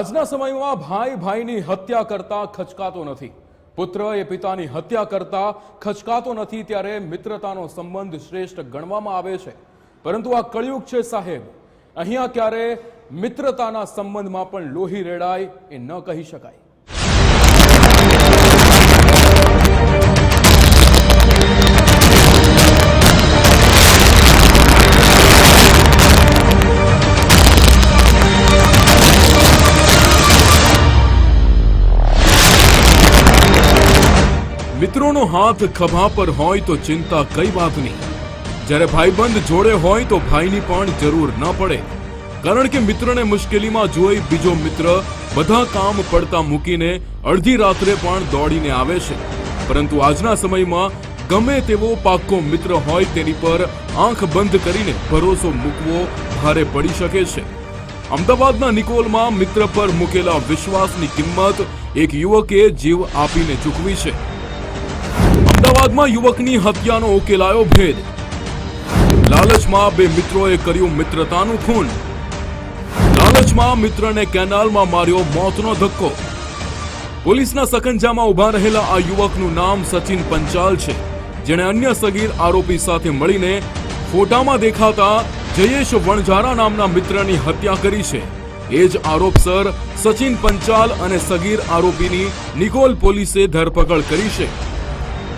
આજના સમયમાં ભાઈ ભાઈની હત્યા કરતા ખચકાતો નથી. પુત્ર એ પિતાની હત્યા કરતા ખચકાતો નથી ત્યારે મિત્રતાનો સંબંધ શ્રેષ્ઠ ગણવામાં આવે છે. પરંતુ આ કળિયુગ છે સાહેબ. અહીંયા ક્યારે મિત્રતાના સંબંધમાં પણ લોહી રેડાય એ ન કહી શકાય. મિત્રોનો હાથ ખભા પર હોય તો ચિંતા કઈ વાતની જ્યારે ભાઈબંધ જોડે હોય તો ભાઈની પણ જરૂર ન પડે. કારણ કે મિત્રને મુશ્કેલીમાં જોઈ બીજો મિત્ર બધા કામ પડતા મૂકીને અડધી રાત્રે પણ દોડીને આવે છે. પરંતુ આજના સમયમાં ગમે તેવો પાક્કો મિત્ર હોય તેની પર આંખ બંધ કરીને ભરોસો મૂકવો ભારે પડી શકે છે. અમદાવાદના નિકોલમાં મિત્ર પર મૂકેલા વિશ્વાસની કિંમત એક યુવકે જીવ આપીને ચૂકવી છે. અમદાવાદમાં યુવકની હત્યાનો ઉકેલાયો ભેદ. લાલચમાં બે મિત્રોએ કર્યું મિત્રતાનું ખૂન. લાલચમાં મિત્રને કેનાલમાં માર્યો મોતનો ધક્કો. પોલીસના સકંજામાં ઊભા રહેલા આ યુવકનું નામ સચિન પંચાલ છે, જેણે અન્ય સગીર આરોપી સાથે મળીને ફોટામાં દેખાતા જયેશ વણઝારા નામના મિત્રની હત્યા કરી છે. એ જ આરોપસર સચિન પંચાલ અને સગીર આરોપીની નિકોલ પોલીસે ધરપકડ કરી છે.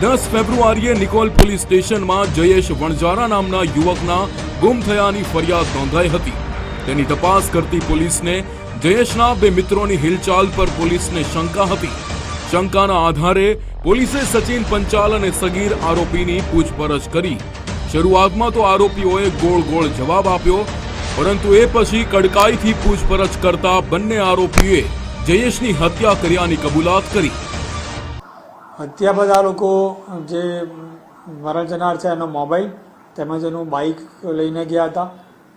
દસ ફેબ્રુઆરીએ નિકોલ પોલીસ સ્ટેશનમાં જયેશ વણજારા નામના યુવકના ગુમ થયાની ફરિયાદ નોંધાઈ હતી. તેની તપાસ કરતી પોલીસને જયેશના બે મિત્રોની હિલચાલ પર પોલીસને શંકા હતી. શંકાના આધારે પોલીસે સચિન પંચાલ અને સગીર આરોપીની પૂછપરછ કરી. શરૂઆતમાં તો આરોપીઓએ ગોળ ગોળ જવાબ આપ્યો, પરંતુ એ પછી કડકાઈથી પૂછપરછ કરતા બંને આરોપીઓએ જયેશની હત્યા કર્યાની કબૂલાત કરી. હત્યા બધા લોકો જે મરણ જનાર છે એનો મોબાઈલ તેમજ એનું બાઇક લઈને ગયા હતા.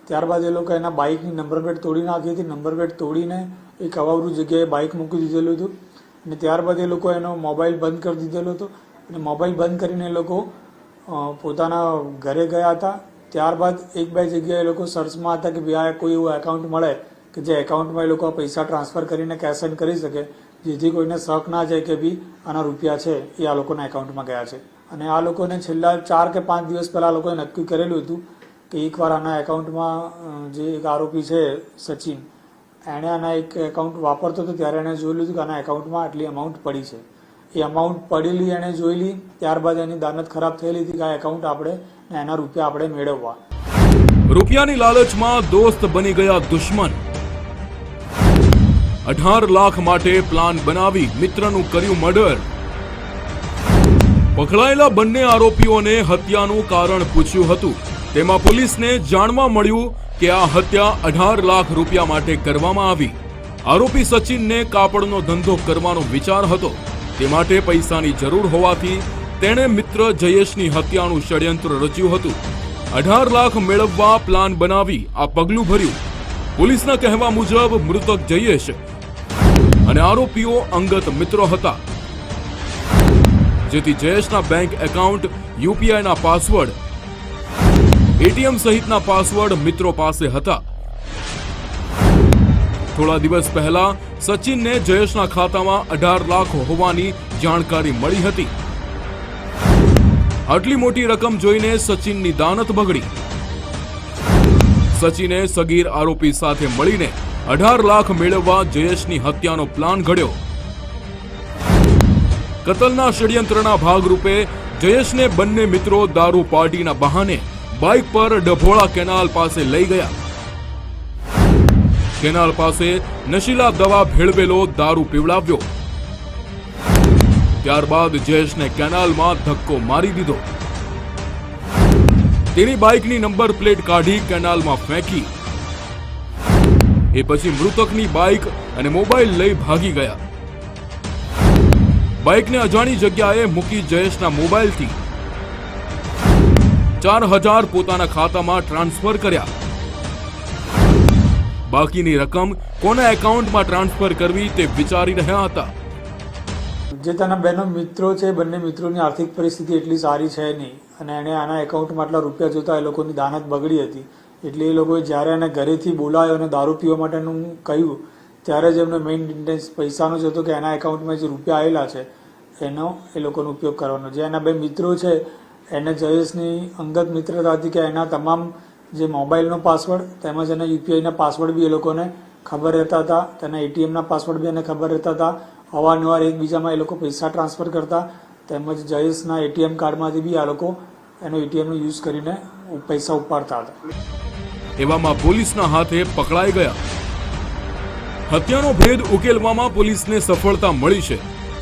ત્યારબાદ એ લોકો એના બાઇકની નંબર પ્લેટ તોડી નાખી હતી. નંબર પ્લેટ તોડીને એક અવાવરૂ જગ્યાએ બાઇક મૂકી દીધેલું હતું અને ત્યારબાદ એ લોકો એનો મોબાઈલ બંધ કરી દીધેલો હતો. અને મોબાઈલ બંધ કરીને એ લોકો પોતાના ઘરે ગયા હતા. ત્યારબાદ એક બે જગ્યાએ એ લોકો સર્ચમાં હતા કે ભાઈ આ કોઈ એવું એકાઉન્ટ મળે કે જે એકાઉન્ટમાં એ લોકો પૈસા ટ્રાન્સફર કરીને કેશ એન્ડ કરી શકે. જેથી કોઈને શક ના જાય કે ભી આના રૂપિયા છે, એ આ લોકોના એકાઉન્ટમાં ગયા છે. અને આ લોકોને છેલ્લા ચાર કે પાંચ દિવસ પહેલાં આ લોકોએ નક્કી કરેલું હતું કે એકવાર આના એકાઉન્ટમાં જે એક આરોપી છે, સચિન, એણે આના એક એકાઉન્ટ વાપરતો હતો, ત્યારે એણે જોયેલું હતું કે આના એકાઉન્ટમાં આટલી અમાઉન્ટ પડી છે. એ અમાઉન્ટ પડેલી એણે જોયેલી, ત્યારબાદ એની દાનત ખરાબ થયેલી હતી કે આ એકાઉન્ટ આપણે એના રૂપિયા આપણે મેળવવા. રૂપિયાની લાલચમાં દોસ્ત બની ગયા દુશ્મન. અઢાર લાખ માટે પ્લાન બનાવી મિત્રનું કર્યું મર્ડર. પકડાયેલા બંને આરોપીઓને હત્યાનું કારણ પૂછ્યું હતું. તેમાં પોલીસને જાણવા મળ્યું કે આ હત્યા અઢાર લાખ રૂપિયા માટે કરવામાં આવી. આરોપી સચિનને કાપડનો ધંધો કરવાનો વિચાર હતો. તે માટે પૈસાની જરૂર હોવાથી તેણે મિત્ર જયેશની હત્યાનું ષડયંત્ર રચ્યું હતું. અઢાર લાખ મેળવવા પ્લાન બનાવી આ પગલું ભર્યું. પોલીસના કહેવા મુજબ મૃતક જયેશ અને આરોપીઓ અંગત મિત્રો હતા. જેથી જયેશના બેંક એકાઉન્ટ યુપીઆઈના પાસવર્ડ એટીએમ સહિતના પાસવર્ડ મિત્રો પાસે હતા. થોડા દિવસ પહેલા સચિનને જયેશના ખાતામાં અઢાર લાખ હોવાની જાણકારી મળી હતી. આટલી મોટી રકમ જોઈને સચિનની દાનત બગડી. સચિને સગીર આરોપી સાથે મળીને અઢાર લાખ મેળવવા જયેશની હત્યાનો પ્લાન ઘડ્યો. કતલના ષડયંત્રના ભાગરૂપે જયેશને બંને મિત્રો દારૂ પાર્ટીના બહાને બાઇક પર ડભોળા કેનાલ પાસે લઈ ગયા. કેનાલ પાસે નશીલા દવા ભેળવેલો દારૂ પીવડાવ્યો. ત્યારબાદ જયેશને કેનાલમાં ધક્કો મારી દીધો. તેની બાઇકની નંબર પ્લેટ કાઢી કેનાલમાં ફેંકી એ પછી મૃતકની બાઇક અને મોબાઈલ લઈ ભાગી ગયા. બાઇકને અજાણી જગ્યાએ મૂકી જયેશના મોબાઈલથી ચાર હજાર પોતાના ખાતામાં ટ્રાન્સફર કર્યા. બાકીની રકમ કોના એકાઉન્ટમાં ટ્રાન્સફર કરવી તે વિચારી રહ્યા હતા. જે તેના બેનો મિત્રો છે, બંને મિત્રોની આર્થિક પરિસ્થિતિ એટલી સારી છે નહીં. અને એણે આના એકાઉન્ટમાં આટલા રૂપિયા જોતા એ લોકોની દાનત બગડી હતી. એટલે એ લોકોએ જ્યારે એને ઘરેથી બોલાવ્યો અને દારૂ પીવા માટેનું કહ્યું, ત્યારે જ એમનો મેઇન ઇન્ટેન્સ પૈસાનો જ હતો કે એના એકાઉન્ટમાં જે રૂપિયા આવેલા છે, એનો એ લોકોનો ઉપયોગ કરવાનો. જે એના બે મિત્રો છે, એને જયેશની અંગત મિત્રતા હતી કે એના તમામ જે મોબાઈલનો પાસવર્ડ તેમજ એના યુપીઆઈના પાસવર્ડ બી એ લોકોને ખબર રહેતા હતા, તેના એટીએમના પાસવર્ડ બી એને ખબર રહેતા હતા. અવારનવાર એકબીજામાં એ લોકો પૈસા ટ્રાન્સફર કરતા તેમજ જયેશના એટીએમ કાર્ડમાંથી બી આ લોકો એનો એટીએમનો યુઝ કરીને પૈસા ઉપાડતા હતા. એવામાં પોલીસના હાથે પકડાઈ ગયા. હત્યાનો ભેદ ઉકેલવામાં પોલીસને સફળતા મળી છે.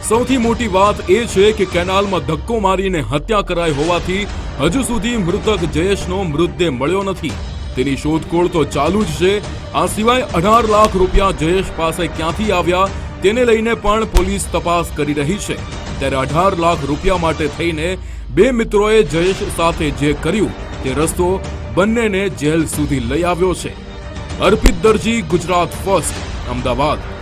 સૌથી મોટી વાત એ છે કે કેનાલમાં ધક્કો મારીને હત્યા કરાઈ હોવાથી હજુ સુધી મૃતક જયેશનો મૃતદેહ મળ્યો નથી. તેની શોધખોળ તો ચાલુ જ છે. આ સિવાય અઢાર લાખ રૂપિયા જયેશ પાસે ક્યાંથી આવ્યા તેને લઈને પણ પોલીસ તપાસ કરી રહી છે. ત્યારે અઢાર લાખ રૂપિયા માટે થઈને બે મિત્રોએ જયેશ સાથે જે કર્યું તે રસ્તો બંનેને જેલ સુધી લઈ આવ્યો છે. અર્પિત દરજી, ગુજરાત ફર્સ્ટ, અમદાવાદ.